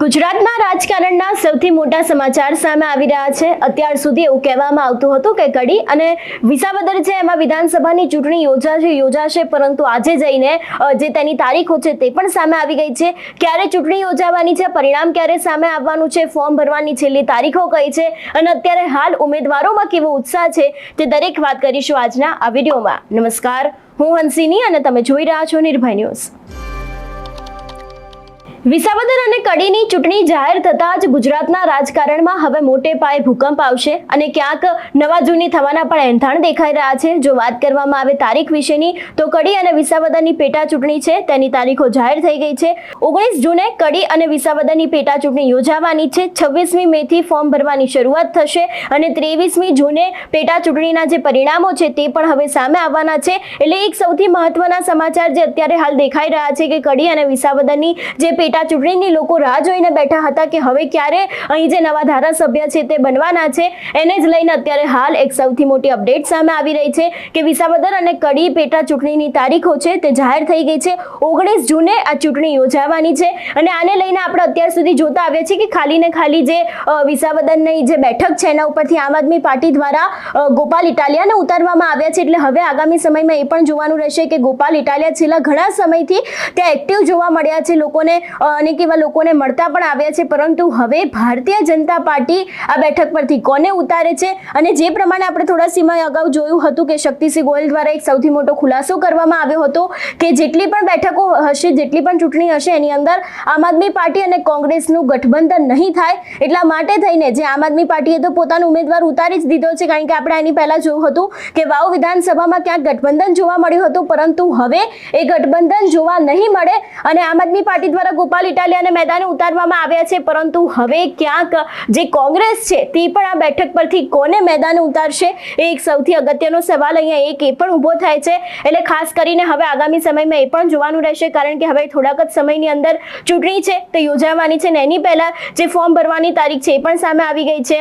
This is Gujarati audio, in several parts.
ગુજરાતના રાજકારણના સૌથી મોટા સમાચાર સામે આવી રહ્યા છે. અત્યાર સુધી એવું કહેવામાં આવતું હતું કે કડી અને વિસાવદર છે, એમાં વિધાનસભાની ચૂંટણી યોજાશે યોજાશે, પરંતુ આજે જઈને જે તેની તારીખો છે તે પણ સામે આવી ગઈ છે. ક્યારે ચૂંટણી યોજાવાની છે, પરિણામ ક્યારે સામે આવવાનું છે, ફોર્મ ભરવાની છેલ્લી તારીખો કઈ છે અને અત્યારે હાલ ઉમેદવારોમાં કેવો ઉત્સાહ છે તે દરેક વાત કરીશું આજના આ વિડીયોમાં. નમસ્કાર, હું હંસિની અને તમે જોઈ રહ્યા છો નિર્ભય ન્યૂઝ. વિસાવદર અને કડીની ચૂંટણી જાહેર થતાં જ ગુજરાતના રાજકારણમાં હવે મોટે પાયે ભૂકંપ આવશે અને ક્યાંક નવા જૂની થવાના પણ એંધાણ દેખાઈ રહ્યા છે. જો વાત કરવામાં આવે તારીખ વિશેની, તો કડી અને વિસાવદરની પેટા ચૂંટણી છે. તેની તારીખો જાહેર થઈ ગઈ છે. ઓગણીસ જૂને કડી અને વિસાવદરની પેટા ચૂંટણી યોજાવાની છે. છવ્વીસમી મેથી ફોર્મ ભરવાની શરૂઆત થશે અને ત્રેવીસમી જૂને પેટા ચૂંટણીના જે પરિણામો છે તે પણ હવે સામે આવવાના છે. એટલે એક સૌથી મહત્વના સમાચાર જે અત્યારે હાલ દેખાઈ રહ્યા છે કે કડી અને વિસાવદરની જે પેટા ચૂંટણીની લોકો રાહ જોઈને બેઠા હતા કે હવે ક્યારે અહીં જે નવા ધારાસભ્ય છે તે બનવાના છે. એને જ લઈને અત્યારે હાલ એક સૌથી મોટી અપડેટ સામે આવી રહી છે કે વિસાવદર અને કડી પેટા ચૂંટણીની તારીખો છે તે જાહેર થઈ ગઈ છે. ઓગણીસ જૂને આ ચૂંટણી યોજાવાની છે અને આને લઈને આપણે અત્યાર સુધી જોતા આવ્યા છીએ કે ખાલી ને ખાલી જે વિસાવદનની જે બેઠક છે એના ઉપરથી આમ આદમી પાર્ટી દ્વારા ગોપાલ ઇટાલિયાને ઉતારવામાં આવ્યા છે. એટલે હવે આગામી સમયમાં એ પણ જોવાનું રહેશે કે ગોપાલ ઇટાલિયા છેલ્લા ઘણા સમયથી ત્યાં એક્ટિવ જોવા મળ્યા છે લોકોને અનેક એવા લોકોને મળતા પણ આવ્યા છે, પરંતુ હવે ભારતીય જનતા પાર્ટી આ બેઠક પરથી કોને ઉતારે છે? અને જે પ્રમાણે આપણે થોડા સમય અગાઉ જોયું હતું કે શક્તિસિંહ ગોયલ દ્વારા એક સૌથી મોટો ખુલાસો કરવામાં આવ્યો હતો કે જેટલી પણ બેઠકો હશે, જેટલી પણ ચૂંટણી હશે, એની અંદર આમ આદમી પાર્ટી અને કોંગ્રેસનું ગઠબંધન નહીં થાય એટલા માટે થઈને જે આમ આદમી પાર્ટીએ તો પોતાનો ઉમેદવાર ઉતારી જ દીધો છે, કારણ કે આપણે એની પહેલાં જોયું હતું કે વાવ વિધાનસભામાં ક્યાંક ગઠબંધન જોવા મળ્યું હતું, પરંતુ હવે એ ગઠબંધન જોવા નહીં મળે અને આમ આદમી પાર્ટી દ્વારા ગોપાલ ઇટાલિયાને મેદાને ઉતારવામાં આવ્યા છે. પરંતુ હવે ક્યાંક જે કોંગ્રેસ છે, તે પણ આ બેઠક પરથી કોને મેદાને ઉતારશે? એ એક સૌથી અગત્યનો સવાલ અહીંયા એક, એ પણ ઊભો થાય છે. એટલે ખાસ કરીને હવે આગામી સમયમાં એ પણ જોવાનું રહેશે, કારણ કે હવે થોડાક જ સમયની અંદર ચૂંટણી છે, તે યોજાવાની છે ને એની પહેલાં જે ફોર્મ ભરવાની તારીખ છે, એ પણ સામે આવી ગઈ છે.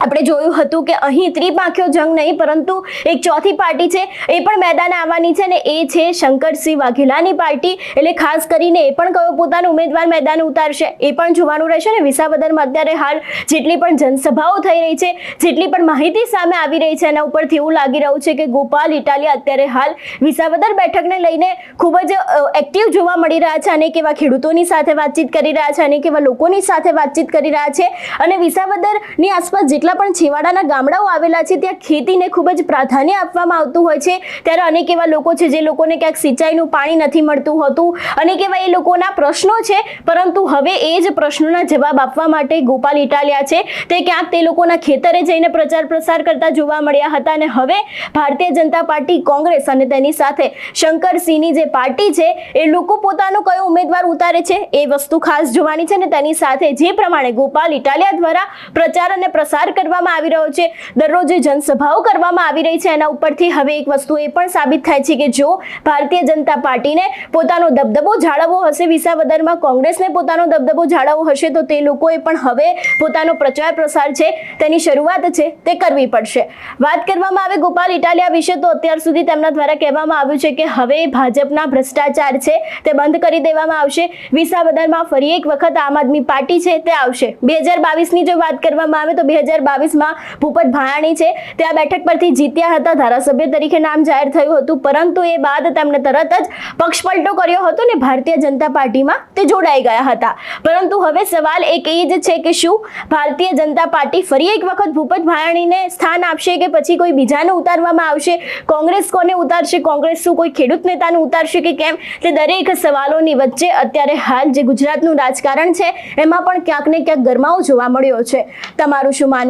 આપણે જોયું હતું કે અહીં ત્રિપાંખ્યો જંગ નહીં, પરંતુ એક ચોથી પાર્ટી છે, એ પણ મેદાને આવવાની છે ને એ છે શંકરસિંહ વાઘેલાની પાર્ટી. એટલે ખાસ કરીને એ પણ કયો પોતાનો ઉમેદવાર મેદાને ઉતારશે, એ પણ જોવાનું રહેશે ને વિસાવદરમાં અત્યારે હાલ જેટલી પણ જનસભાઓ થઈ રહી છે, જેટલી પણ માહિતી સામે આવી રહી છે, એના ઉપરથી એવું લાગી રહ્યું છે કે ગોપાલ ઇટાલિયા અત્યારે હાલ વિસાવદર બેઠકને લઈને ખૂબ જ એક્ટિવ જોવા મળી રહ્યા છે અનેક એવા ખેડૂતોની સાથે વાતચીત કરી રહ્યા છે અનેક એવા લોકોની સાથે વાતચીત કરી રહ્યા છે. અને વિસાવદરની આસપાસ જેટલા પણ છેવાડાના ગામડાઓ આવેલા છે, ત્યાં ખેતીને ખૂબ જ પ્રાધાન્ય આપવામાં આવતું હોય છે. ત્યારે અનેક એવા લોકો છે, જે લોકોને ક્યાંક સિંચાઈનું પાણી નથી મળતું હોતું. અનેક એવા એ લોકોના પ્રશ્નો છે, પરંતુ હવે એ જ પ્રશ્નોના જવાબ આપવા માટે ગોપાલ ઇટાલિયા છે. તે ક્યાંક તે લોકોના ખેતરે જઈને પ્રચાર પ્રસાર કરતા જોવા મળ્યા હતા અને હવે ભારતીય જનતા પાર્ટી કોંગ્રેસ અને તેની સાથે શંકરસિંહની જે પાર્ટી છે, એ લોકો પોતાનો કયો ઉમેદવાર ઉતારે છે, એ વસ્તુ ખાસ જોવાની છે અને તેની સાથે જે પ્રમાણે ગોપાલ ઇટાલિયા દ્વારા પ્રચાર અને પ્રસાર કરવામાં આવી રહ્યો છે. દરરોજ જનસભાઓ કરવામાં આવી રહી છે. એના ઉપરથી હવે એક વસ્તુ એ પણ સાબિત થાય છે કે જો ભારતીય જનતા પાર્ટીને પોતાનો દબદબો જાળવવો હશે, વિસાવદરમાં કોંગ્રેસને પોતાનો દબદબો જાળવવો હશે, તો તે લોકોએ પણ હવે પોતાનો પ્રચાર પ્રસાર છે, તેની શરૂઆત છે, તે કરવી પડશે. વાત કરવામાં આવે ગોપાલ ઇટાલિયા વિશે, તો અત્યાર સુધી તેમના દ્વારા કહેવામાં આવ્યું છે કે હવે ભાજપના ભ્રષ્ટાચાર છે, તે બંધ કરી દેવામાં આવશે. વિસાવદરમાં ફરી એક વખત આમ આદમી પાર્ટી છે, તે આવશે. બે હજાર બાવીસની જો વાત કરવામાં આવે, તો બે હજાર બાવીસમાં ભૂપત ભાયાણી છે. તે આ બેઠક પરથી જીત્યા હતા. ધારાસભ્ય તરીકે નામ જાહેર થયું હતું. પરંતુ એ બાદ તેમણે તરત જ પક્ષપલટો કર્યો હતો ને ભારતીય જનતા પાર્ટીમાં તે જોડાઈ ગયા હતા. પરંતુ હવે સવાલ એક એ જ છે કે શું ભારતીય જનતા પાર્ટી ફરી એક વખત ભૂપત ભાયાણીને સ્થાન આપશે કે પછી કોઈ બીજાને ઉતારવામાં આવશે? કોંગ્રેસ કોને ઉતારશે? કોંગ્રેસ શું કોઈ ખેડૂત નેતાને ઉતારશે કે કેમ? તે દરેક સવાલોની વચ્ચે અત્યારે હાલ જે ગુજરાતનું રાજકારણ છે, એમાં પણ ક્યાંક ને ક્યાંક ગરમાવો જોવા મળ્યો છે. તમારું શું માનવું?